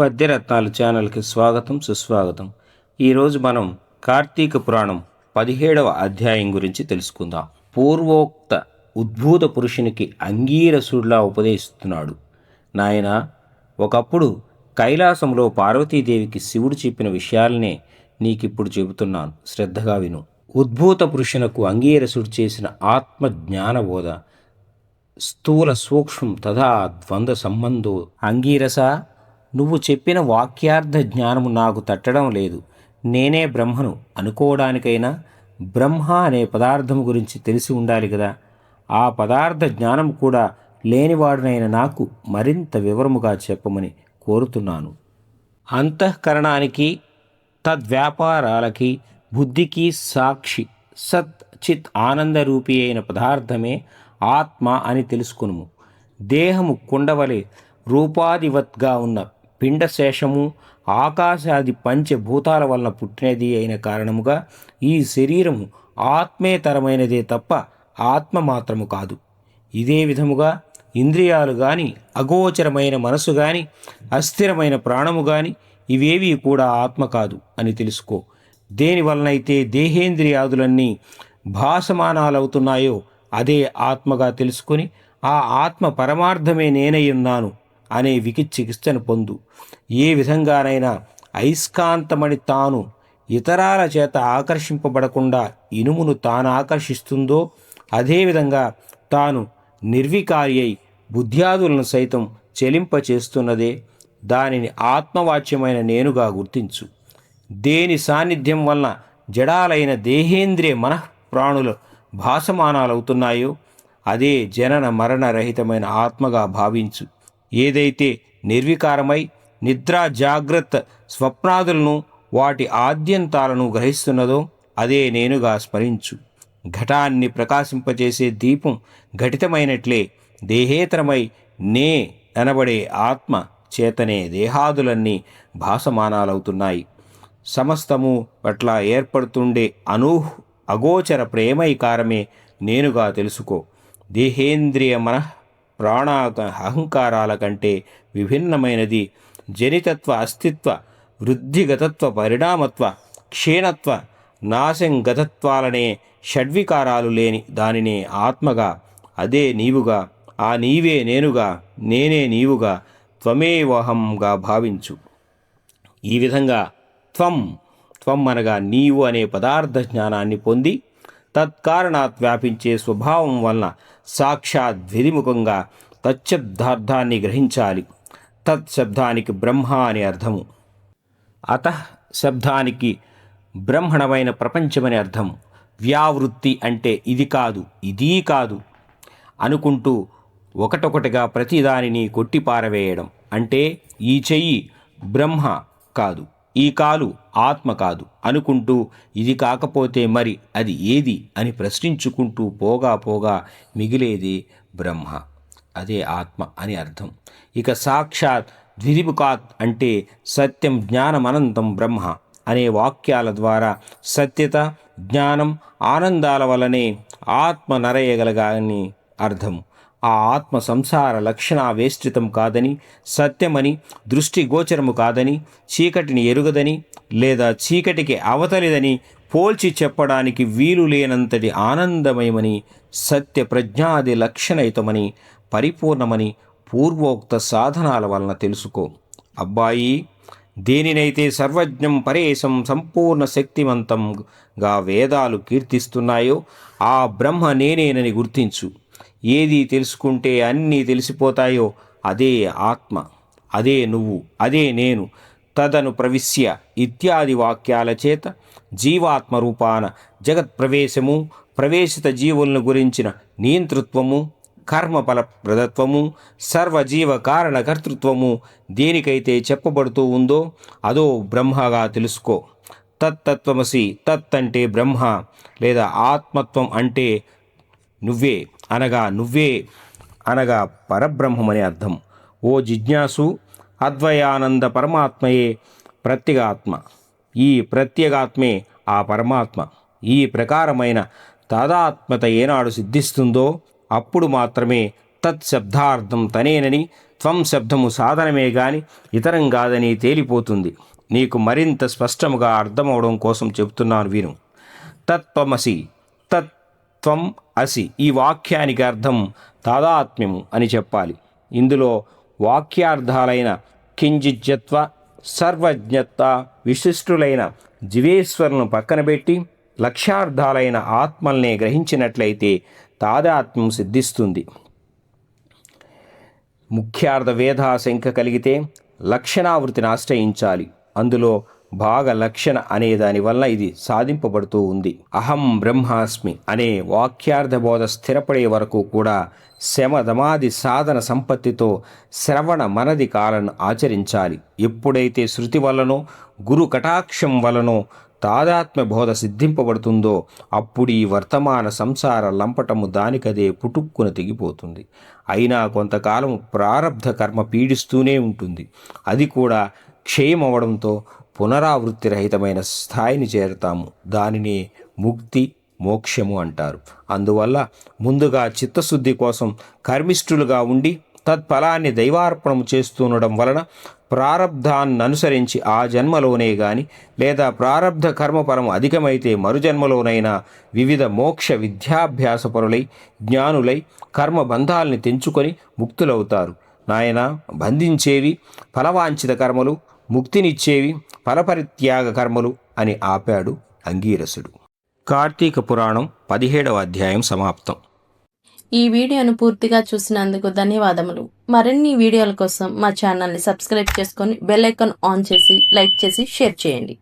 పద్యరత్నాలు ఛానల్కి స్వాగతం సుస్వాగతం. ఈరోజు మనం కార్తీక పురాణం పదిహేడవ అధ్యాయం గురించి తెలుసుకుందాం. పూర్వోక్త ఉద్భూత పురుషునికి అంగీరసుడిలా ఉపదేశిస్తున్నాడు. నాయన ఒకప్పుడు కైలాసంలో పార్వతీదేవికి శివుడు చెప్పిన విషయాలనే నీకిప్పుడు చెబుతున్నాను. శ్రద్ధగా విను. ఉద్భూత పురుషునకు అంగీరసుడు చేసిన ఆత్మ జ్ఞానబోధ స్థూల సూక్ష్మం తథా ద్వంద్వ సంబంధో అంగీరస? నువ్వు చెప్పిన వాక్యార్థ జ్ఞానము నాకు తట్టడం లేదు. నేనే బ్రహ్మను అనుకోవడానికైనా బ్రహ్మ అనే పదార్థం గురించి తెలిసి ఉండాలి కదా. ఆ పదార్థ జ్ఞానం కూడా లేనివాడునైన నాకు మరింత వివరముగా చెప్పమని కోరుతున్నాను. అంతఃకరణానికి తద్వ్యాపారాలకి బుద్ధికి సాక్షి సత్ చిత్ ఆనందరూపి అయిన పదార్థమే ఆత్మ అని తెలుసుకునుము. దేహము కుండవలే రూపాధివత్గా ఉన్న పిండశేషము ఆకాశాది పంచభూతాల వలన పుట్టినది అయిన కారణముగా ఈ శరీరము ఆత్మేతరమైనదే తప్ప ఆత్మ మాత్రము కాదు. ఇదే విధముగా ఇంద్రియాలు కానీ అగోచరమైన మనసు గాని అస్థిరమైన ప్రాణము గాని ఇవేవి కూడా ఆత్మ కాదు అని తెలుసుకో. దేనివలనైతే దేహేంద్రియాదులన్నీ భాసమానాలవుతున్నాయో అదే ఆత్మగా తెలుసుకొని ఆ ఆత్మ పరమార్థమే నేనయ్యున్నాను అనే వికిచికిత్సను పొందు. ఏ విధంగానైనా అయస్కాంతమని తాను ఇతరాల చేత ఆకర్షింపబడకుండా ఇనుమును తాను ఆకర్షిస్తుందో అదేవిధంగా తాను నిర్వికారి అయి బుద్ధ్యాదులను సైతం చెలింపచేస్తున్నదే దానిని ఆత్మవాచ్యమైన నేనుగా గుర్తించు. దేని సాన్నిధ్యం వలన జడాలైన దేహేంద్రియ మనఃప్రాణులు భాసమానాలవుతున్నాయో అదే జనన మరణరహితమైన ఆత్మగా భావించు. ఏదైతే నిర్వికారమై నిద్ర జాగ్రత్త స్వప్నాదులను వాటి ఆద్యంతాలను గ్రహిస్తున్నదో అదే నేనుగా స్మరించు. ఘటాన్ని ప్రకాశింపచేసే దీపం ఘటితమైనట్లే దేహేతరమై నే అనబడే ఆత్మ చేతనే దేహాదులన్నీ భాసమానాలవుతున్నాయి. సమస్తము పట్ల ఏర్పడుతుండే అనూహ్ అగోచర ప్రేమైకారమే నేనుగా తెలుసుకో. దేహేంద్రియ మనః ప్రాణ అహంకారాల కంటే విభిన్నమైనది. జనితత్వ అస్తిత్వ వృద్ధిగతత్వ పరిణామత్వ క్షీణత్వ నాశంగతత్వాలనే షడ్వికారాలు లేని దానినే ఆత్మగా. అదే నీవుగా. ఆ నీవే నేనుగా. నేనే నీవుగా. త్వమేవహంగా భావించు. ఈ విధంగా త్వం త్వం అనగా నీవు అనే పదార్థ జ్ఞానాన్ని పొంది తత్కారణాత్ వ్యాపించే స్వభావం వలన సాక్షాత్ ద్విముఖంగా తచ్చబ్దార్థాన్ని గ్రహించాలి. తత్ శబ్దానికి బ్రహ్మ అని అర్థము. అత శబ్దానికి బ్రహ్మణమైన ప్రపంచమని అర్థం వ్యావృత్తి అంటే ఇది కాదు ఇదీ కాదు అనుకుంటూ ఒకటొకటిగా ప్రతిదానిని కొట్టిపారవేయడం అంటే ఈ చెయ్యి బ్రహ్మ కాదు. ఈ కాలు ఆత్మ కాదు అనుకుంటూ ఇది కాకపోతే మరి అది ఏది అని ప్రశ్నించుకుంటూ పోగా పోగా మిగిలేది బ్రహ్మ. అదే ఆత్మ అని అర్థం. ఇక సాక్షాత్ ద్విదిముఖాత్ అంటే సత్యం జ్ఞానమనంతం బ్రహ్మ అనే వాక్యాల ద్వారా సత్యత జ్ఞానం ఆనందాల వలనే ఆత్మ నరయగలగాని అర్థం. ఆ ఆత్మ సంసార లక్షణావేష్టితం కాదని సత్యమని దృష్టి గోచరము కాదని చీకటిని ఎరుగదని లేదా చీకటికి అవతలిదని పోల్చి చెప్పడానికి వీలు లేనంతటి ఆనందమయమని సత్య ప్రజ్ఞాది లక్షణయుతమని పరిపూర్ణమని పూర్వోక్త సాధనాల వలన తెలుసుకో. అబ్బాయి దేనినైతే సర్వజ్ఞం పరేశం సంపూర్ణ శక్తివంతంగా వేదాలు కీర్తిస్తున్నాయో ఆ బ్రహ్మ నేనేనని గుర్తించు. ఏది తెలుసుకుంటే అన్నీ తెలిసిపోతాయో అదే ఆత్మ అదే నువ్వు అదే నేను. తదను ప్రవిశ్య ఇత్యాది వాక్యాల చేత జీవాత్మ రూపాన జగత్ ప్రవేశము ప్రవేశిత జీవులను గురించిన నియంతృత్వము కర్మఫల ప్రదత్వము సర్వజీవ కారణ కర్తృత్వము దేనికైతే చెప్పబడుతూ ఉందో అదో బ్రహ్మగా తెలుసుకో. తత్తత్వమసి తత్ అంటే బ్రహ్మ లేదా ఆత్మత్వం అంటే నువ్వే. అనగా నువ్వే అనగా పరబ్రహ్మమని అర్థం. ఓ జిజ్ఞాసు అద్వయానంద పరమాత్మయే ప్రత్యేగాత్మ. ఈ ప్రత్యేగాత్మే ఆ పరమాత్మ. ఈ ప్రకారమైన తాదాత్మత ఏనాడు సిద్ధిస్తుందో అప్పుడు మాత్రమే తత్ శబ్దార్థం తనేనని త్వం శబ్దము సాధనమే గాని ఇతరం కాదని తేలిపోతుంది. నీకు మరింత స్పష్టముగా అర్థమవడం కోసం చెబుతున్నాను విను. తత్వమసి త్వం అసి ఈ వాక్యానికి అర్థం తాదాత్మ్యము అని చెప్పాలి. ఇందులో వాక్యార్థాలైన కింజిజ్జత్వ సర్వజ్ఞత్వ విశిష్టులైన జీవేశ్వరులను పక్కన పెట్టి లక్ష్యార్థాలైన ఆత్మల్నే గ్రహించినట్లయితే తాదాత్మ్యం సిద్ధిస్తుంది. ముఖ్యార్థ వేధాశంక కలిగితే లక్షణావృతిని ఆశ్రయించాలి. అందులో భాగ లక్షణ అనే దానివల్ల ఇది సాధింపబడుతూ ఉంది. అహం బ్రహ్మాస్మి అనే వాక్యార్థ బోధ స్థిరపడే వరకు కూడా శమదమాది సాధన సంపత్తితో శ్రవణ మనది కాలను ఆచరించాలి. ఎప్పుడైతే శృతి వలనో గురు కటాక్షం వలనో తాదాత్మ్య బోధ సిద్ధింపబడుతుందో అప్పుడు ఈ వర్తమాన సంసార లంపటము దానికదే పుటుక్కున తెగిపోతుంది. అయినా కొంతకాలం ప్రారబ్ధ కర్మ పీడిస్తూనే ఉంటుంది. అది కూడా క్షయమవడంతో పునరావృత్తి రహితమైన స్థాయిని చేరుతాము. దానిని ముక్తి మోక్షము అంటారు. అందువల్ల ముందుగా చిత్తశుద్ధి కోసం కర్మిష్ఠులుగా ఉండి తత్ఫలాన్ని దైవార్పణము చేస్తుండడం వలన ప్రారబ్ధాన్ననుసరించి ఆ జన్మలోనే గాని లేదా ప్రారబ్ధ కర్మపరం అధికమైతే మరుజన్మలోనైనా వివిధ మోక్ష విద్యాభ్యాసపరులై జ్ఞానులై కర్మ బంధాల్ని తెంచుకొని ముక్తులవుతారు. నాయన బంధించేవి ఫలవాంఛిత కర్మలు ముక్తినిచ్చేవి ఫలపరిత్యాగ కర్మలు అని ఆపాడు అంగీరసుడు. కార్తీక పురాణం పదిహేడవ అధ్యాయం సమాప్తం. ఈ వీడియోను పూర్తిగా చూసినందుకు ధన్యవాదములు. మరిన్ని వీడియోల కోసం మా ఛానల్ని సబ్స్క్రైబ్ చేసుకొని బెల్ ఐకాన్ ఆన్ చేసి లైక్ చేసి షేర్ చేయండి.